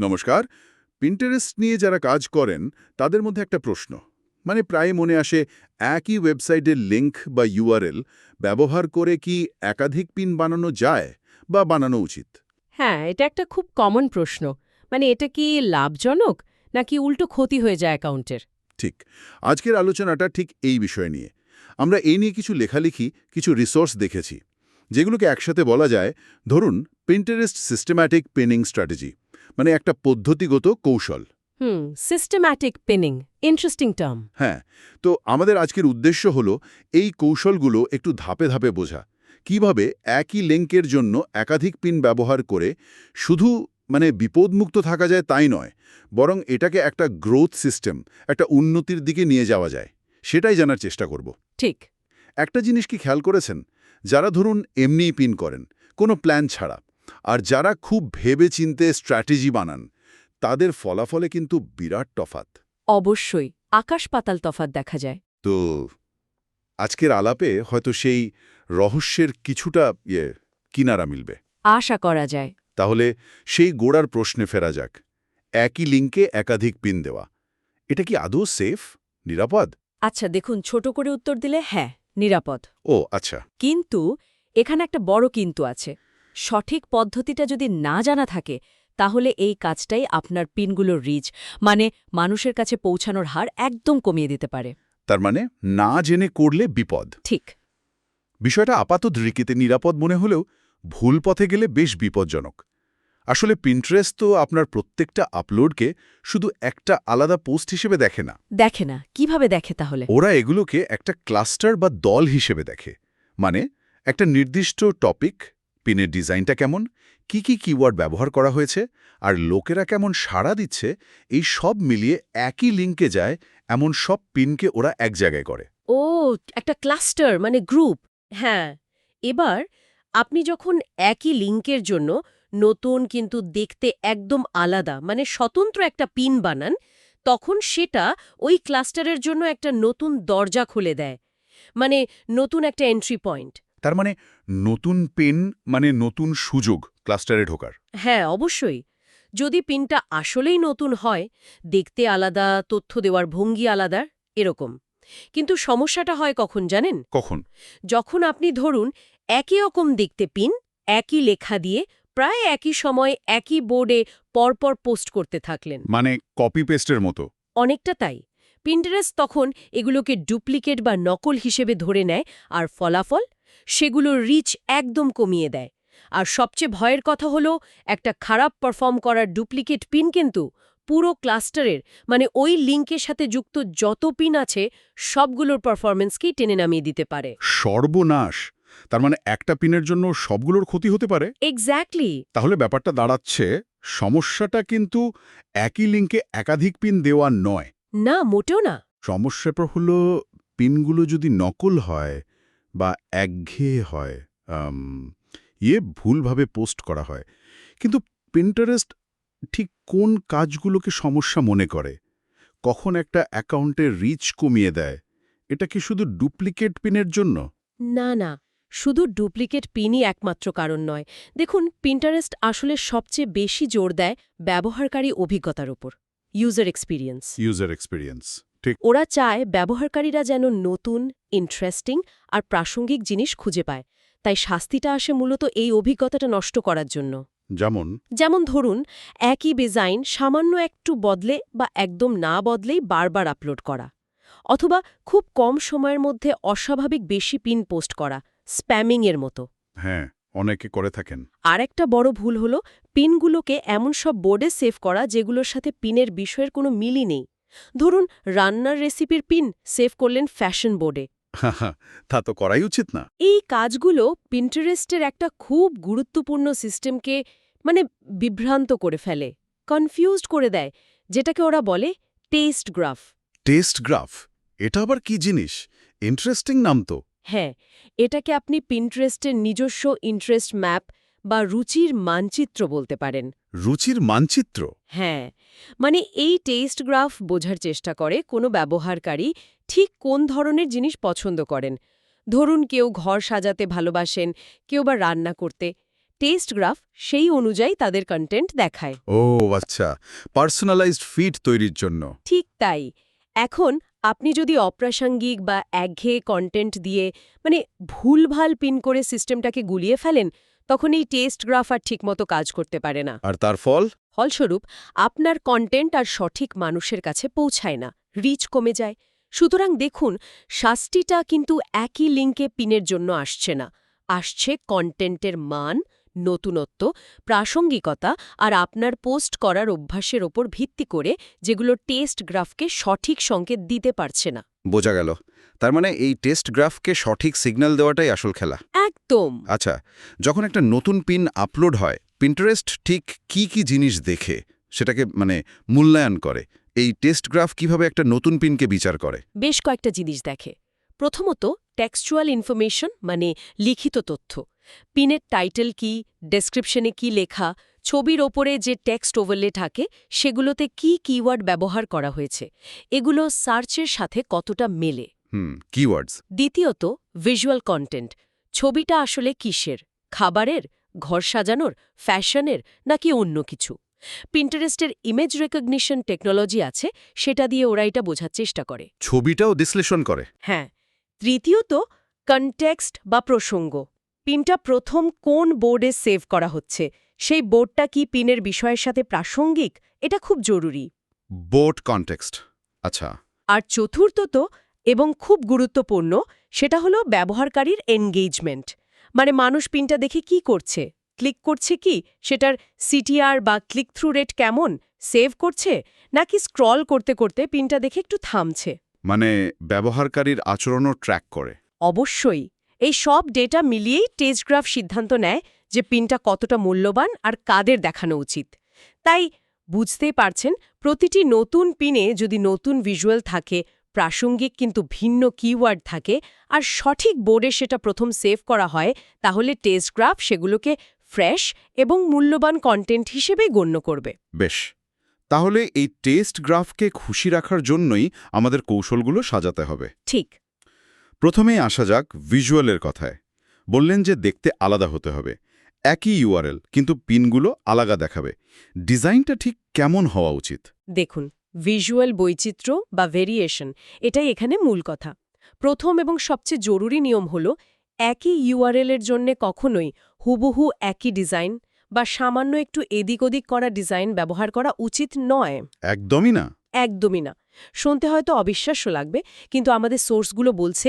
নমস্কার। পিন্টারেস্ট নিয়ে যারা কাজ করেন তাদের মধ্যে একটা প্রশ্ন। মানে প্রায় মনে আসে একই ওয়েবসাইটের লিংক বা ইউআরএল ব্যবহার করে কি একাধিক পিন বানানো যায় বা বানানো উচিত? হ্যাঁ এটা একটা খুব কমন প্রশ্ন। মানে এটা কি লাভজনক নাকি উল্টো ক্ষতি হয়ে যায় অ্যাকাউন্টের ঠিক। আজকের আলোচনাটা ঠিক এই বিষয় নিয়ে। আমরা এই নিয়ে কিছু লেখালেখি কিছু রিসোর্স দেখেছি যেগুলোকে একসাথে বলা যায় ধরুন পিন্টারেস্ট সিস্টেম্যাটিক পেনিং স্ট্র্যাটেজি মানে একটা পদ্ধতিগত কৌশল। হুম সিস্টেম্যাটিক পিনিং ইন্টারেস্টিং টার্ম হ্যাঁ তো আমাদের আজকের উদ্দেশ্য হলো এই কৌশলগুলো একটু ধাপে ধাপে বোঝা। কীভাবে একই লিঙ্কের জন্য একাধিক পিন ব্যবহার করে শুধু মানে বিপদমুক্ত থাকা যায় তাই নয় বরং এটাকে একটা গ্রোথ সিস্টেম একটা উন্নতির দিকে নিয়ে যাওয়া যায়। সেটাই জানার চেষ্টা করব। ঠিক। একটা জিনিস কি খেয়াল করেছেন? যারা ধরুন এমনিই পিন করেন কোনো প্ল্যান ছাড়া আর যারা খুব ভেবে চিনতে স্ট্র্যাটেজি বানান তাদের ফলাফলে কিন্তু বিরাট তফাত অবশ্যই আকাশ পাতাল তফাত দেখা যায়। তো আজকের আলাপে হয়তো সেই রহস্যের কিছুটা ইয়ে কিনারা মিলবে। আশা করা যায়। তাহলে সেই গোড়ার প্রশ্নে ফেরা যাক। একই লিঙ্কে একাধিক পিন দেওয়া। এটা কি আদৌ সেফ? নিরাপদ? আচ্ছা দেখুন ছোট করে উত্তর দিলে হ্যাঁ নিরাপদ। ও আচ্ছা। কিন্তু এখানে একটা বড় কিন্তু আছে। সঠিক পদ্ধতিটা যদি না জানা থাকে তাহলে এই কাজটাই আপনার পিনগুলোর রিচ মানে মানুষের কাছে পৌঁছানোর হার একদম কমিয়ে দিতে পারে। তার মানে না জেনে করলে বিপদ। ঠিক। বিষয়টা আপাত দৃষ্টিতে নিরাপদ মনে হলেও ভুল পথে গেলে বেশ বিপজ্জনক। আসলে পিন্টারেস্ট তো আপনার প্রত্যেকটা আপলোডকে শুধু একটা আলাদা পোস্ট হিসেবে দেখে না। দেখে না। কীভাবে দেখে তাহলে? ওরা এগুলোকে একটা ক্লাস্টার বা দল হিসেবে দেখে। মানে একটা নির্দিষ্ট টপিক পিনের ডিজাইনটা কেমন? কি কি কিওয়ার্ড ব্যবহার করা হয়েছে? আর লোকেরা কেমন সাড়া দিচ্ছে? এই সব মিলিয়ে একই লিঙ্কে যায় এমন সব পিনকে ওরা এক জায়গায় করে। ও একটা ক্লাস্টার মানে গ্রুপ হ্যাঁ। এবার আপনি যখন একই লিঙ্কের জন্য নতুন কিন্তু দেখতে একদম আলাদা মানে স্বতন্ত্র একটা পিন বানান তখন সেটা ওই ক্লাস্টারের জন্য একটা নতুন দরজা খুলে দেয়। মানে নতুন একটা এন্ট্রি পয়েন্ট তার মানে নতুন পেন মানে নতুন সুযোগ ক্লাস্টারে ঢোকার। হ্যাঁ অবশ্যই। যদি পিনটা আসলেই নতুন হয় দেখতে আলাদা তথ্য দেওয়ার ভঙ্গি আলাদা এরকম। কিন্তু সমস্যাটা হয় কখন জানেন? কখন? যখন আপনি ধরুন একই রকম দেখতে পিন একই লেখা দিয়ে প্রায় একই সময় একই বোর্ডে পরপর পোস্ট করতে থাকলেন। মানে কপি পেস্টের মতো? অনেকটা তাই। পিন্টারেস্ট তখন এগুলোকে ডুপ্লিকেট বা নকল হিসেবে ধরে নেয় আর ফলাফল সেগুলোর রিচ একদম কমিয়ে দেয়। আর সবচেয়ে ভয়ের কথা হলো একটা খারাপ পারফর্ম করার ডুপ্লিকেট পিন কিন্তু পুরো ক্লাস্টারের মানে ওই লিঙ্কের সাথে যুক্ত যত পিন আছে সবগুলোর পারফরমেন্সকেই টেনে নামিয়ে দিতে পারে। সর্বনাশ! তার মানে একটা পিনের জন্য সবগুলোর ক্ষতি হতে পারে? এক্স্যাক্টলি তাহলে ব্যাপারটা দাঁড়াচ্ছে সমস্যাটা কিন্তু একই লিঙ্কে একাধিক পিন দেওয়া নয়। না মোটেও না। সমস্যাটা হলো পিনগুলো যদি নকল হয় বা একঘেয়ে হয় ইয়ে ভুলভাবে পোস্ট করা হয়। কিন্তু পিন্টারেস্ট ঠিক কোন কাজগুলোকে সমস্যা মনে করে? কখন একটা অ্যাকাউন্টের রিচ কমিয়ে দেয়? এটা কি শুধু ডুপ্লিকেট পিনের জন্য? না না শুধু ডুপ্লিকেট পিনই একমাত্র কারণ নয়। দেখুন পিন্টারেস্ট আসলে সবচেয়ে বেশি জোর দেয় ব্যবহারকারী অভিজ্ঞতার উপর ইউজার এক্সপিরিয়েন্স ইউজার এক্সপিরিয়েন্স ঠিক। ওরা চায় ব্যবহারকারীরা যেন নতুন ইন্টারেস্টিং আর প্রাসঙ্গিক জিনিস খুঁজে পায়। তাই শাস্তিটা আসে মূলত এই অভিজ্ঞতাটা নষ্ট করার জন্য। যেমন? যেমন ধরুন একই ডিজাইন সামান্য একটু বদলে বা একদম না বদলেই বারবার আপলোড করা। অথবা খুব কম সময়ের মধ্যে অস্বাভাবিক বেশি পিন পোস্ট করা স্প্যামিংয়ের মতো। হ্যাঁ অনেকে করে থাকেন। আর একটা বড় ভুল হলো পিনগুলোকে এমন সব বোর্ডে সেভ করা যেগুলোর সাথে পিনের বিষয়ের কোনো মিলই নেই। ধরুন রান্নার রেসিপির পিন সেভ করলেন ফ্যাশন বোর্ডে। তা তো করাই উচিত না। এই কাজগুলো পিন্টারেস্টের একটা খুব গুরুত্বপূর্ণ সিস্টেমকে মানে বিভ্রান্ত করে ফেলে কনফিউজড করে দেয় যেটাকে ওরা বলে টেস্ট গ্রাফ। Test graph? এটা আবার কি জিনিস? ইন্টারেস্টিং নাম তো। হ্যাঁ এটাকে আপনি পিন্টারেস্টের নিজস্ব ইন্টারেস্ট ম্যাপ বা রুচির মানচিত্র বলতে পারেন। রুচির মানচিত্র? হ্যাঁ মানে এই টেস্ট গ্রাফ বোঝার চেষ্টা করে কোনো ব্যবহারকারী ঠিক কোন ধরনের জিনিস পছন্দ করেন। ধরুন কেউ ঘর সাজাতে ভালোবাসেন কেউ বা রান্না করতে। টেস্ট গ্রাফ সেই অনুযায়ী তাদের কন্টেন্ট দেখায়। ও আচ্ছা। পার্সোনালাইজড ফিড তৈরির জন্য। ঠিক তাই। এখন আপনি যদি অপ্রাসঙ্গিক বা একঘেয়ে কন্টেন্ট দিয়ে মানে ভুলভাল পিন করে সিস্টেমটাকে গুলিয়ে ফেলেন তখন এই টেস্ট গ্রাফ আর ঠিকমতো কাজ করতে পারে না। আর তার ফল? ফলস্বরূপ আপনার কন্টেন্ট আর সঠিক মানুষের কাছে পৌঁছায় না রিচ কমে যায়। সুতরাং দেখুন শাস্তিটা কিন্তু একই লিঙ্কে পিনের জন্য আসছে না। আসছে কন্টেন্টের মান নতুনত্ব প্রাসঙ্গিকতা আর আপনার পোস্ট করার অভ্যাসের ওপর ভিত্তি করে যেগুলো টেস্ট গ্রাফকে সঠিক সংকেত দিতে পারছে না। বোঝা গেল। তার মানে এই টেস্ট গ্রাফকে সঠিক সিগন্যাল দেওয়াটাই আসল খেলা। একদম। আচ্ছা যখন একটা নতুন পিন আপলোড হয় পিন্টারেস্ট ঠিক কি কি জিনিস দেখে সেটাকে মানে মূল্যায়ন করে? এই টেস্ট গ্রাফ কীভাবে একটা নতুন পিনকে বিচার করে? বেশ কয়েকটা জিনিস দেখে। প্রথমত টেক্সচুয়াল ইনফরমেশন মানে লিখিত তথ্য। পিনের টাইটেল কি ডেসক্রিপশনে কি লেখা ছবির ওপরে যে টেক্সট ওভারলে থাকে সেগুলোতে কি কিওয়ার্ড ব্যবহার করা হয়েছে এগুলো সার্চের সাথে কতটা মেলে? হুম কিওয়ার্ডস। দ্বিতীয়ত ভিজুয়াল কন্টেন্ট ছবিটা আসলে কিসের খাবারের ঘর সাজানোর ফ্যাশনের নাকি অন্য কিছু? পিন্টারেস্টের ইমেজ রেকগনিশন টেকনোলজি আছে সেটা দিয়ে ওরা এটা বোঝার চেষ্টা করে। ছবিটাও বিশ্লেষণ করে। হ্যাঁ তৃতীয়ত কনটেক্সট বা প্রসঙ্গ পিনটা প্রথম কোন বোর্ডে সেভ করা হচ্ছে সেই বোর্ডটা কি পিনের বিষয়ের সাথে প্রাসঙ্গিক? এটা খুব জরুরি। Board context. আচ্ছা। আর চতুর্থত এবং খুব গুরুত্বপূর্ণ সেটা হলো ব্যবহারকারীর এনগেজমেন্ট। মানে মানুষ পিনটা দেখে কি করছে? ক্লিক করছে কি? সেটার সিটিআর বা ক্লিক থ্রু রেট কেমন? সেভ করছে? নাকি স্ক্রল করতে করতে পিনটা দেখে একটু থামছে? মানে ব্যবহারকারীর আচরণও ট্র্যাক করে। অবশ্যই। এই সব ডেটা মিলিয়েই টেস্টগ্রাফ সিদ্ধান্ত নেয় যে পিনটা কতটা মূল্যবান আর কাদের দেখানো উচিত। তাই বুঝতেই পারছেন প্রতিটি নতুন পিনে যদি নতুন ভিজুয়াল থাকে প্রাসঙ্গিক কিন্তু ভিন্ন কিওয়ার্ড থাকে আর সঠিক বোর্ডে সেটা প্রথম সেভ করা হয় তাহলে টেস্টগ্রাফ সেগুলোকে ফ্রেশ এবং মূল্যবান কন্টেন্ট হিসেবে গণ্য করবে। বেশ। তাহলে এই টেস্ট গ্রাফকে খুশি রাখার জন্যই আমাদের কৌশলগুলো সাজাতে হবে। ঠিক। প্রথমেই আসা যাক ভিজুয়ালের কথায়। বললেন যে দেখতে আলাদা হতে হবে। একই ইউআরএল কিন্তু পিনগুলো আলাদা দেখাবে। ডিজাইনটা ঠিক কেমন হওয়া উচিত? দেখুন ভিজুয়াল বৈচিত্র্য বা ভেরিয়েশন এটাই এখানে মূল কথা। প্রথম এবং সবচেয়ে জরুরি নিয়ম হল একই ইউআরএল এর জন্য কখনোই হুবহু একই ডিজাইন বা সামান্য একটু এদিক ওদিক করা ডিজাইন ব্যবহার করা উচিত নয়। একদমই না। একদমই না। শুনতে হয়তো অবিশ্বাস্য লাগবে কিন্তু আমাদের সোর্সগুলো বলছে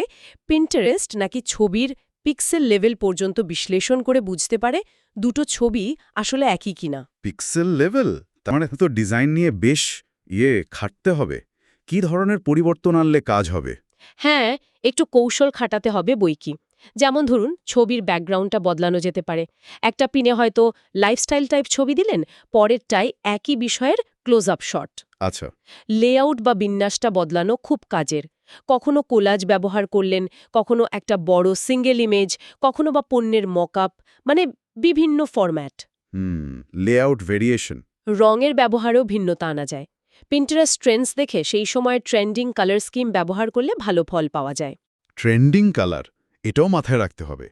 পিন্টারেস্ট নাকি ছবির পিক্সেল লেভেল পর্যন্ত বিশ্লেষণ করে বুঝতে পারে দুটো ছবি আসলে একই কিনা। Pixel level? তার মানে তো ডিজাইন নিয়ে বেশ ইয়ে খাটতে হবে। কি ধরনের পরিবর্তন আনলে কাজ হবে? হ্যাঁ একটু কৌশল খাটাতে হবে বই কি যেমন ধরুন ছবির ব্যাকগ্রাউন্ডটা বদলানো যেতে পারে। একটা পিনে হয়তো লাইফস্টাইল টাইপ ছবি দিলেন পরেরটায় একই বিষয়ের ক্লোজ আপ শট আচ্ছা। লেআউট বা বিন্যাসটা বদলানো খুব কাজের। কখনো কোলাজ ব্যবহার করলেন কখনো একটা বড় সিঙ্গেল ইমেজ কখনো বা পণ্যের মকআপ মানে বিভিন্ন ফরম্যাট লেআউট ভেরিয়েশন রঙের ব্যবহারেও ভিন্নতা আনা যায়। পিন্টারেস্ট ট্রেন্ডস দেখে সেই সময়ের ট্রেন্ডিং কালার স্কিম ব্যবহার করলে ভালো ফল পাওয়া যায়। ট্রেন্ডিং কালার এটাও মাথায় রাখতে হবে।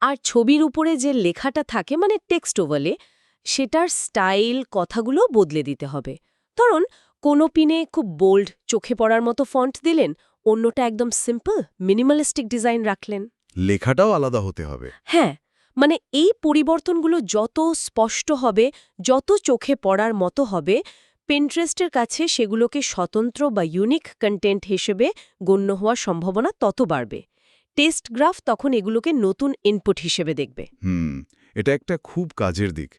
আর ছবির উপরে যে লেখাটা থাকে মানে টেক্সট ওভালে সেটার স্টাইল কথাগুলো বদলে দিতে হবে। ধরুন কোনো পিনে খুব বোল্ড চোখে পড়ার মতো ফন্ট দিলেন অন্যটা একদম সিম্পল মিনিমালিস্টিক ডিজাইন রাখলেন। লেখাটাও আলাদা হতে হবে। হ্যাঁ মানে এই পরিবর্তনগুলো যত স্পষ্ট হবে যত চোখে পড়ার মতো হবে পেন্ট্রেস্টের কাছে সেগুলোকে স্বতন্ত্র বা ইউনিক কন্টেন্ট হিসেবে গণ্য হওয়ার সম্ভাবনা তত বাড়বে। টেস্ট গ্রাফ তখন এগুলোকে নতুন ইনপুট হিসেবে দেখবে। হুম এটা একটা খুব কাজের দিক।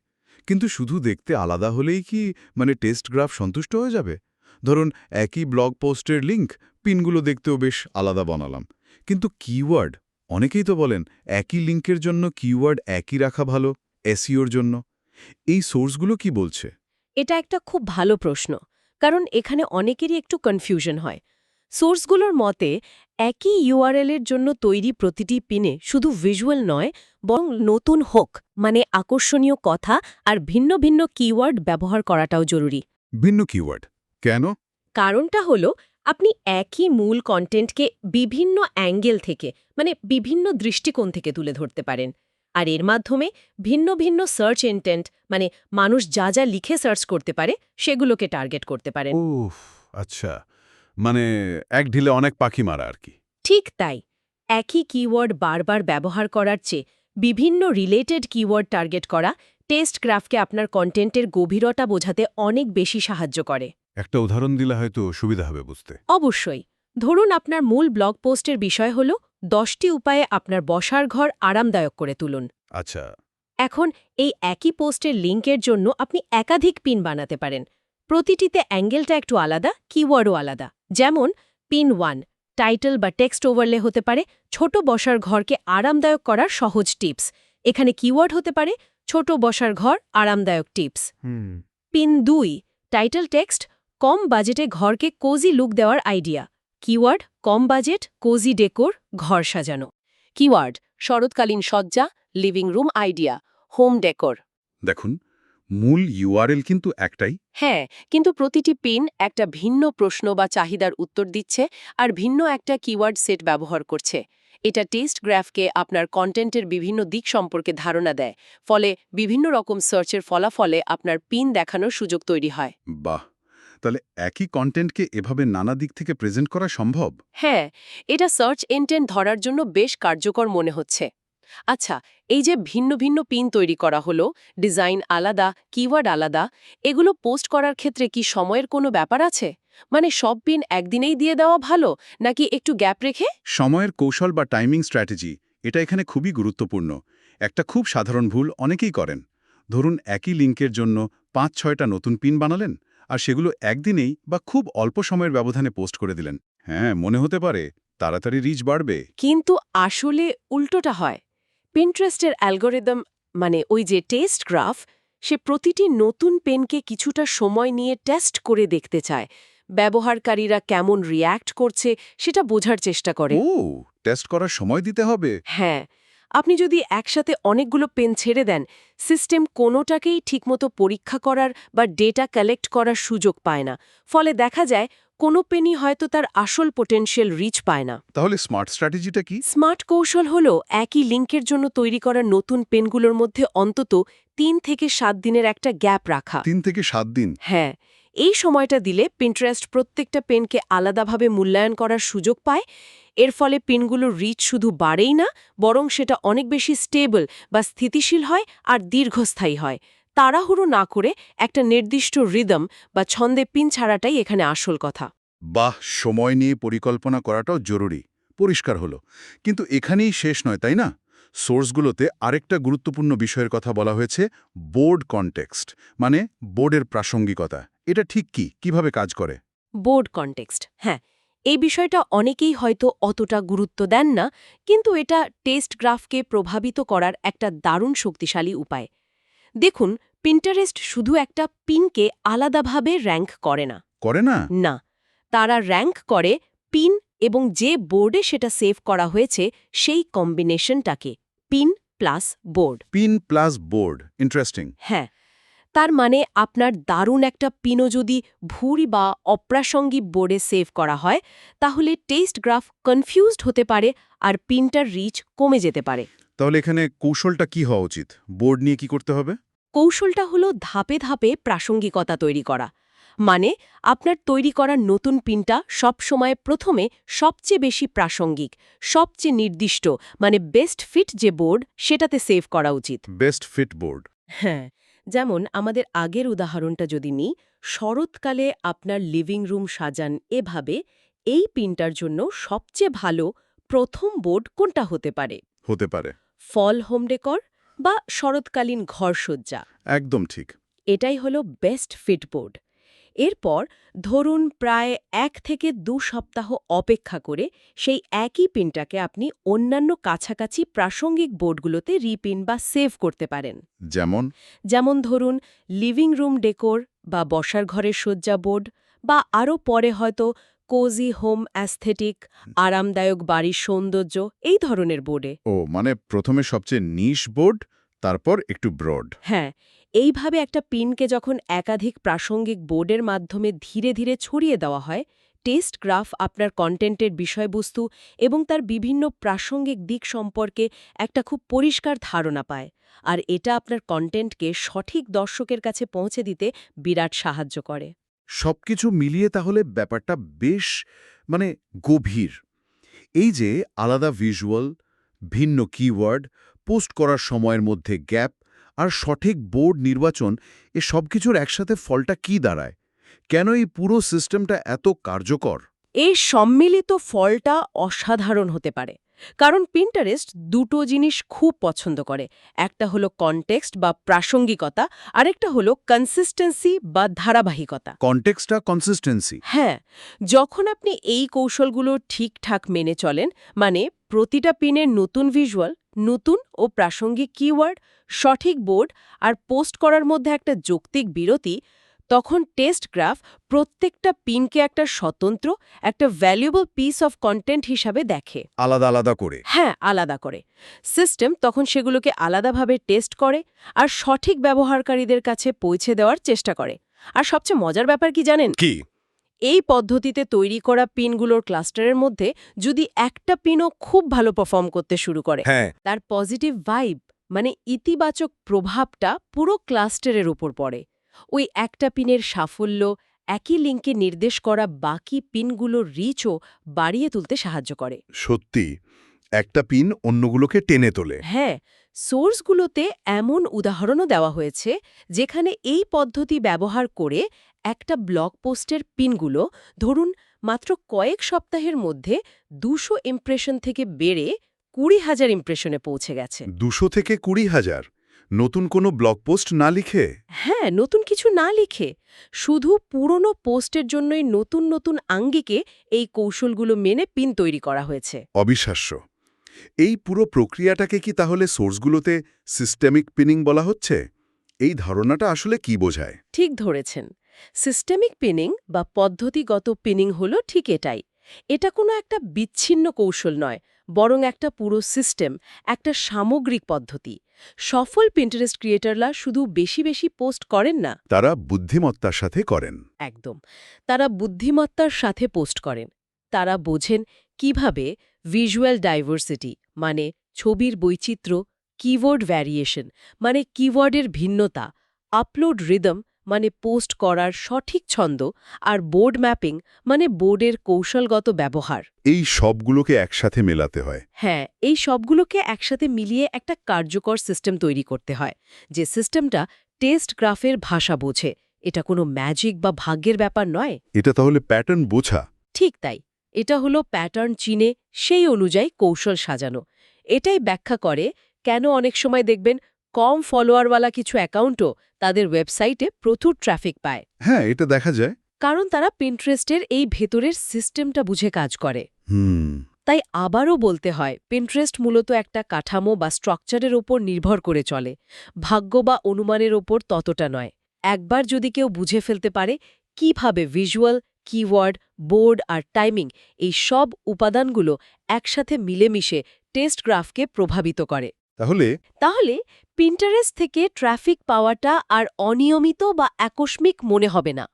কিন্তু শুধু দেখতে আলাদা হলেই কি মানে টেস্ট গ্রাফ সন্তুষ্ট হয়ে যাবে? ধরুন একই ব্লগ পোস্টের লিঙ্ক পিনগুলো দেখতেও বেশ আলাদা বানালাম। কিন্তু কিওয়ার্ড অনেকেই তো বলেন একই লিঙ্কের জন্য কিওয়ার্ড একই রাখা ভালো এসইওর জন্য। এই সোর্সগুলো কি বলছে? এটা একটা খুব ভালো প্রশ্ন কারণ এখানে অনেকেরই একটু কনফিউশন হয়। সোর্সগুলোর মতে একই ইউআরএল এর জন্য তৈরি প্রতিটি পিনে শুধু ভিজুয়াল নয় বরং নতুন হোক মানে আকর্ষণীয় কথা আর ভিন্ন ভিন্ন কিওয়ার্ড ব্যবহার করাটাও জরুরি। ভিন্ন কিওয়ার্ড। কেন? কারণটা হলো আপনি একই মূল কন্টেন্টকে বিভিন্ন অ্যাঙ্গেল থেকে মানে বিভিন্ন দৃষ্টিকোণ থেকে তুলে ধরতে পারেন। আর এর মাধ্যমে ভিন্ন ভিন্ন সার্চ ইন্টেন্ট মানে মানুষ যা যা লিখে সার্চ করতে পারে সেগুলোকে টার্গেট করতে পারেন। আচ্ছা। মানে এক ঢিলে অনেক পাখি মারা আর কি। ঠিক তাই। একই কিওয়ার্ড বারবার ব্যবহার করার চেয়ে বিভিন্ন রিলেটেড কিওয়ার্ড টার্গেট করা টেস্ট গ্রাফকে আপনার কন্টেন্টের গভীরতা বোঝাতে অনেক বেশি সাহায্য করে। একটা উদাহরণ দিলে হয়তো সুবিধা হবে বুঝতে। অবশ্যই। ধরুন আপনার মূল ব্লগ পোস্টের বিষয় হল দশটি উপায়ে আপনার বসার ঘর আরামদায়ক করে তুলুন। আচ্ছা। এখন এই একই পোস্টের লিঙ্কের জন্য আপনি একাধিক পিন বানাতে পারেন। প্রতিটিতে অ্যাঙ্গেলটা একটু আলাদা কিওয়ার্ডও আলাদা। যেমন পিন ওয়ান টাইটেল বা টেক্সট ওভারলে হতে পারে ছোট বসার ঘরকে আরামদায়ক করার সহজ টিপস। এখানে কিওয়ার্ড হতে পারে ছোট বসার ঘর আরামদায়ক টিপস। হুম। পিন দুই টাইটেল টেক্সট কম বাজেটে ঘরকে কোজি লুক দেওয়ার আইডিয়া কিওয়ার্ড কম বাজেট কোজি ডেকোর ঘর সাজানো। কিওয়ার্ড শরৎকালীন সজ্জা living room idea home decor দেখুন মূল ইউআরএল কিন্তু একটাই। হ্যাঁ কিন্তু প্রতিটি পিন একটা ভিন্ন প্রশ্ন বা চাহিদার উত্তর দিচ্ছে আর ভিন্ন একটা কিওয়ার্ড সেট ব্যবহার করছে। এটা টেস্ট গ্রাফকে আপনার কন্টেন্টের বিভিন্ন দিক সম্পর্কে ধারণা দেয়। ফলে বিভিন্ন রকম সার্চের ফলাফলে আপনার পিন দেখানোর সুযোগ তৈরি হয়। বাহ! তাহলে একই কন্টেন্টকে এভাবে নানা দিক থেকে প্রেজেন্ট করা সম্ভব? হ্যাঁ এটা সার্চ ইন্টেন্ট ধরার জন্য বেশ কার্যকর মনে হচ্ছে। আচ্ছা এই যে ভিন্ন ভিন্ন পিন তৈরি করা হলো ডিজাইন আলাদা কিওয়ার্ড আলাদা এগুলো পোস্ট করার ক্ষেত্রে কি সময়ের কোনো ব্যাপার আছে? মানে সব পিন একদিনেই দিয়ে দেওয়া ভালো নাকি একটু গ্যাপ রেখে? সময়ের কৌশল বা টাইমিং স্ট্র্যাটেজি এটা এখানে খুবই গুরুত্বপূর্ণ। একটা খুব সাধারণ ভুল অনেকেই করেন। ধরুন একই লিঙ্কের জন্য পাঁচ ছয়টা নতুন পিন বানালেন আর সেগুলো একদিনেই বা খুব অল্প সময়ের ব্যবধানে পোস্ট করে দিলেন। হ্যাঁ মনে হতে পারে তাড়াতাড়ি রিচ বাড়বে। কিন্তু আসলে উল্টোটা হয়। পিন্টারেস্টের অ্যালগোরিদম মানে ওই যে টেস্ট গ্রাফ সে প্রতিটি নতুন পেনকে কিছুটা সময় নিয়ে টেস্ট করে দেখতে চায়। ব্যবহারকারীরা কেমন রিয়্যাক্ট করছে সেটা বোঝার চেষ্টা করে। ও টেস্ট করার সময় দিতে হবে। হ্যাঁ আপনি যদি একসাথে অনেকগুলো পেন ছেড়ে দেন সিস্টেম কোনোটাকেই ঠিকমতো পরীক্ষা করার বা ডেটা কালেক্ট করার সুযোগ পায় না। ফলে দেখা যায় কোনো পেনই হয়তো তার আসল পোটেনশিয়াল রিচ পায় না। তাহলে স্মার্ট স্ট্র্যাটেজিটা কি? স্মার্ট কৌশল হল একই লিঙ্কের জন্য তৈরি করা নতুন পেনগুলোর মধ্যে অন্তত তিন থেকে সাত দিনের একটা গ্যাপ রাখা। তিন থেকে সাত দিন? হ্যাঁ। এই সময়টা দিলে পিন্টারেস্ট প্রত্যেকটা পেনকে আলাদাভাবে মূল্যায়ন করার সুযোগ পায়। এর ফলে পেনগুলোর রিচ শুধু বাড়েই না, বরং সেটা অনেক বেশি স্টেবল বা স্থিতিশীল হয় আর দীর্ঘস্থায়ী হয়। তাড়াহুড়ো না করে একটা নির্দিষ্ট রিদম বা ছন্দে পিন ছাড়াটাই এখানে আসল কথা। বাহ, সময় নিয়ে পরিকল্পনা করাটাও জরুরি। পরিষ্কার হলো। কিন্তু এখানেই শেষ নয়, তাই না? সোর্সগুলোতে আরেকটা গুরুত্বপূর্ণ বিষয়ের কথা বলা হয়েছে বোর্ড কনটেক্সট মানে বোর্ডের প্রাসঙ্গিকতা। এটা ঠিক কি? কীভাবে কাজ করে? বোর্ড কনটেক্সট হ্যাঁ। এই বিষয়টা অনেকেই হয়তো অতটা গুরুত্ব দেন না কিন্তু এটা টেস্ট গ্রাফকে প্রভাবিত করার একটা দারুণ শক্তিশালী উপায়। দেখুন পিন্টারেস্ট শুধু একটা পিনকে আলাদাভাবে র্যাঙ্ক করে না। করে না? না। তারা র্যাঙ্ক করে পিন এবং যে বোর্ডে সেটা সেভ করা হয়েছে সেই কম্বিনেশনটাকে pin plus board pin plus board interesting হ্যাঁ। তার মানে আপনার দারুণ একটা পিনও যদি ভুরি বা অপ্রাসঙ্গিক বোর্ডে সেভ করা হয় তাহলে টেস্ট গ্রাফ কনফিউজড হতে পারে আর পিনটার রিচ কমে যেতে পারে। তাহলে এখানে কৌশলটা কি হওয়া উচিত? বোর্ড নিয়ে কি করতে হবে? কৌশলটা হলো ধাপে ধাপে প্রাসঙ্গিকতা তৈরি করা। মানে আপনার তৈরি করা নতুন পিনটা সবসময় প্রথমে সবচেয়ে বেশি প্রাসঙ্গিক সবচেয়ে নির্দিষ্ট মানে বেস্ট ফিট যে বোর্ড সেটাতে সেভ করা উচিত। বেস্ট ফিট বোর্ড হ্যাঁ। যেমন আমাদের আগের উদাহরণটা যদি নিই শরৎকালে আপনার লিভিং রুম সাজান এভাবে এই পিনটার জন্য সবচেয়ে ভালো প্রথম বোর্ড কোনটা হতে পারে? হতে পারে। ফল হোম ডেকর বা শরৎকালীন ঘরসজ্জা একদম ঠিক। এটাই হলো বেস্ট ফিট বোর্ড। এরপর ধরুন প্রায় এক থেকে দু সপ্তাহ অপেক্ষা করে সেই একই পিনটাকে আপনি অন্যান্য কাছাকাছি প্রাসঙ্গিক বোর্ডগুলোতে রিপিন বা সেভ করতে পারেন। যেমন? যেমন ধরুন লিভিং রুম ডেকোর বা বসার ঘরের শয্যা বোর্ড বা আরও পরে হয়তো কোজি হোম অ্যাস্থেটিক আরামদায়ক বাড়ির সৌন্দর্য এই ধরনের বোর্ডে। ও মানে প্রথমে সবচেয়ে নিশ বোর্ড তারপর একটু ব্রড। হ্যাঁ এইভাবে একটা পিনকে যখন একাধিক প্রাসঙ্গিক বোর্ডের মাধ্যমে ধীরে ধীরে ছড়িয়ে দেওয়া হয়, টেস্ট গ্রাফ আপনার কন্টেন্টের বিষয়বস্তু এবং তার বিভিন্ন প্রাসঙ্গিক দিক সম্পর্কে একটা খুব পরিষ্কার ধারণা পায়। আর এটা আপনার কন্টেন্টকে সঠিক দর্শকের কাছে পৌঁছে দিতে বিরাট সাহায্য করে। সবকিছু মিলিয়ে তাহলে ব্যাপারটা বেশ মানে গভীর। এই যে আলাদা ভিজুয়াল, ভিন্ন কিওয়ার্ড, পোস্ট করার সময়ের মধ্যে গ্যাপ আর সঠিক বোর্ড নির্বাচন এ সব কিছুর একসাথে ফলটা কি দাঁড়ায়? কেন এই পুরো সিস্টেমটা এত কার্যকর? এই সম্মিলিত ফলটা অসাধারণ হতে পারে কারণ পিন্টারেস্ট দুটো জিনিস খুব পছন্দ করে একটা হলো কনটেক্সট বা প্রাসঙ্গিকতা আরেকটা হলো কনসিস্টেন্সি বা ধারাবাহিকতা। কনটেক্সটা কনসিস্টেন্সি হ্যাঁ যখন আপনি এই কৌশলগুলো ঠিকঠাক মেনে চলেন মানে প্রতিটা পিনের নতুন ভিজুয়াল নতুন ও প্রাসঙ্গিক কিওয়ার্ড সঠিক বোর্ড আর পোস্ট করার মধ্যে একটা যৌক্তিক বিরতি তখন টেস্ট গ্রাফ প্রত্যেকটা পিনকে একটা স্বতন্ত্র একটা ভ্যালুয়েবল পিস অফ কন্টেন্ট হিসাবে দেখে। আলাদা আলাদা করে। হ্যাঁ আলাদা করে। সিস্টেম তখন সেগুলোকে আলাদাভাবে টেস্ট করে আর সঠিক ব্যবহারকারীদের কাছে পৌঁছে দেওয়ার চেষ্টা করে। আর সবচেয়ে মজার ব্যাপার কি জানেন? কি? এই পদ্ধতিতে তৈরি করা পিনগুলোর ক্লাস্টারের মধ্যে যদি একটা পিনও খুব ভালো পারফর্ম করতে শুরু করে হ্যাঁ। তার পজিটিভ ভাইব মানে ইতিবাচক প্রভাবটা পুরো ক্লাস্টারের উপর পড়ে। ওই একটা পিনের সাফল্য একই লিঙ্কে নির্দেশ করা বাকি পিনগুলোর রিচও বাড়িয়ে তুলতে সাহায্য করে। সত্যি একটা পিন অন্যগুলোকে টেনে তোলে। হ্যাঁ সোর্সগুলোতে এমন উদাহরণও দেওয়া হয়েছে যেখানে এই পদ্ধতি ব্যবহার করে একটা ব্লগ পোস্টের পিনগুলো ধরুন মাত্র কয়েক সপ্তাহের মধ্যে দুশো ইমপ্রেশন থেকে বেড়ে কুড়ি হাজার ইমপ্রেশনে পৌঁছে গেছে। দুশো থেকে কুড়ি হাজার? নতুন কোনো ব্লগ পোস্ট না লিখে? হ্যাঁ নতুন কিছু না লিখে। শুধু পুরনো পোস্টের জন্যই নতুন নতুন আঙ্গিকে এই কৌশলগুলো মেনে পিন তৈরি করা হয়েছে। অবিশ্বাস্য। এই পুরো প্রক্রিয়াটাকে কি তাহলে সোর্সগুলোতে সিস্টেমিক পিনিং বলা হচ্ছে? এই ধারণাটা আসলে কি বোঝায়? ঠিক ধরেছেন। সিস্টেমিক পিনিং বা পদ্ধতিগত পিনিং হলো ঠিক এটাই। এটা কোনো একটা বিচ্ছিন্ন কৌশল নয় বরং একটা পুরো সিস্টেম একটা সামগ্রিক পদ্ধতি। সফল পিন্টারেস্ট ক্রিয়েটাররা শুধু বেশি বেশি পোস্ট করেন না। তারা বুদ্ধিমত্তার সাথে করেন। একদম। তারা বুদ্ধিমত্তার সাথে পোস্ট করেন। তারা বোঝেন কীভাবে ভিজুয়াল ডাইভার্সিটি মানে ছবির বৈচিত্র্য কিওয়ার্ড ভ্যারিয়েশন মানে কিওয়ার্ডের ভিন্নতা আপলোড রিদম মানে পোস্ট করার সঠিক ছন্দ আর বোর্ড ম্যাপিং মানে বোর্ডের কৌশলগত ব্যবহার। এই সবগুলোকে একসাথে মেলাতে হয়। হ্যাঁ এই সবগুলোকে একসাথে মিলিয়ে একটা কার্যকর সিস্টেম তৈরি করতে হয় যে সিস্টেমটা টেস্ট গ্রাফের ভাষা বোঝে। এটা কোনো ম্যাজিক বা ভাগ্যের ব্যাপার নয়। এটা তাহলে প্যাটার্ন বোঝা। ঠিক তাই। এটা হলো প্যাটার্ন চিনে সেই অনুযায়ী কৌশল সাজানো। এটাই ব্যাখ্যা করে কেন অনেক সময় দেখবেন কম ফলোয়ারওয়ালা কিছু অ্যাকাউন্টও তাদের ওয়েবসাইটে প্রচুর ট্রাফিক পায়। হ্যাঁ এটা দেখা যায়। কারণ তারা পিন্টারেস্টের এই ভেতরের সিস্টেমটা বুঝে কাজ করে। হুম। তাই আবারও বলতে হয় পিন্টারেস্ট মূলত একটা কাঠামো বা স্ট্রাকচারের ওপর নির্ভর করে চলে। ভাগ্য বা অনুমানের ওপর ততটা নয়। একবার যদি কেউ বুঝে ফেলতে পারে কীভাবে ভিজুয়াল কিওয়ার্ড বোর্ড আর টাইমিং এই সব উপাদানগুলো একসাথে মিলেমিশে টেস্ট গ্রাফকে প্রভাবিত করে। তাহলে? তাহলে পিন্টারেস্ট থেকে ট্রাফিক পাওয়াটা আর অনিয়মিত বা আকস্মিক মনে হবে না।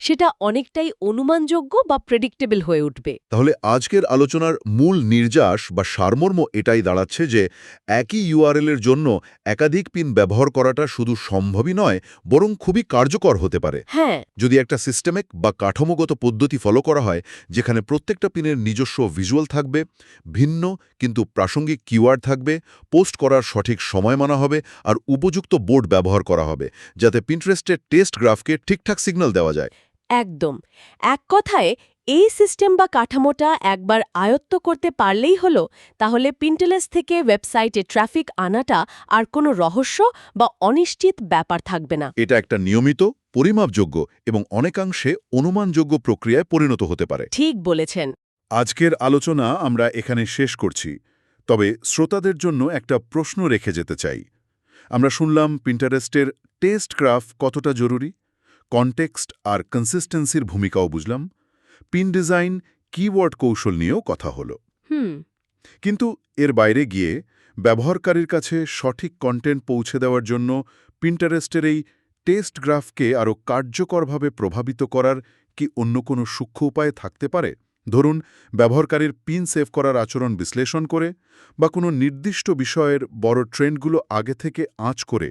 সেটা অনেকটাই অনুমানযোগ্য বা প্রেডিক্টেবল হয়ে উঠবে। তাহলে আজকের আলোচনার মূল নির্যাস বা সারমর্ম এটাই দাঁড়াচ্ছে যে একই ইউআরএল এর জন্য একাধিক পিন ব্যবহার করাটা শুধু সম্ভবই নয় বরং খুবই কার্যকর হতে পারে। হ্যাঁ। যদি একটা সিস্টেমিক বা কাঠামোগত পদ্ধতি ফলো করা হয় যেখানে প্রত্যেকটা পিনের নিজস্ব ভিজুয়াল থাকবে ভিন্ন কিন্তু প্রাসঙ্গিক কিওয়ার্ড থাকবে পোস্ট করার সঠিক সময় মানা হবে আর উপযুক্ত বোর্ড ব্যবহার করা হবে যাতে পিন্টারেস্টের টেস্ট গ্রাফকে ঠিকঠাক সিগন্যাল দেওয়া যায়। একদম। এক কথায় এই সিস্টেম বা কাঠামোটা একবার আয়ত্ত করতে পারলেই হলো তাহলে পিন্টেলেস থেকে ওয়েবসাইটে ট্রাফিক আনাটা আর কোনো রহস্য বা অনিশ্চিত ব্যাপার থাকবে না। এটা একটা নিয়মিত পরিমাপযোগ্য এবং অনেকাংশে অনুমানযোগ্য প্রক্রিয়ায় পরিণত হতে পারে। ঠিক বলেছেন। আজকের আলোচনা আমরা এখানে শেষ করছি তবে শ্রোতাদের জন্য একটা প্রশ্ন রেখে যেতে চাই। আমরা শুনলাম পিন্টারেস্টের টেস্ট ক্রাফ কতটা জরুরি? কনটেক্সট আর কনসিস্টেন্সির ভূমিকাও বুঝলাম। পিন ডিজাইন কিওয়ার্ড কৌশল নিয়েও কথা হলো। কিন্তু এর বাইরে গিয়ে ব্যবহারকারীর কাছে সঠিক কন্টেন্ট পৌঁছে দেওয়ার জন্য পিন্টারেস্টের এই টেস্ট গ্রাফকে আরও কার্যকরভাবে প্রভাবিত করার কি অন্য কোনো সূক্ষ্ম উপায় থাকতে পারে? ধরুন ব্যবহারকারীর পিন সেভ করার আচরণ বিশ্লেষণ করে বা কোনো নির্দিষ্ট বিষয়ের বড় ট্রেন্ডগুলো আগে থেকে আঁচ করে।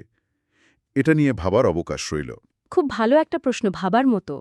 এটা নিয়ে ভাবার অবকাশ রইল। খুব ভালো একটা প্রশ্ন ভাবার মতো।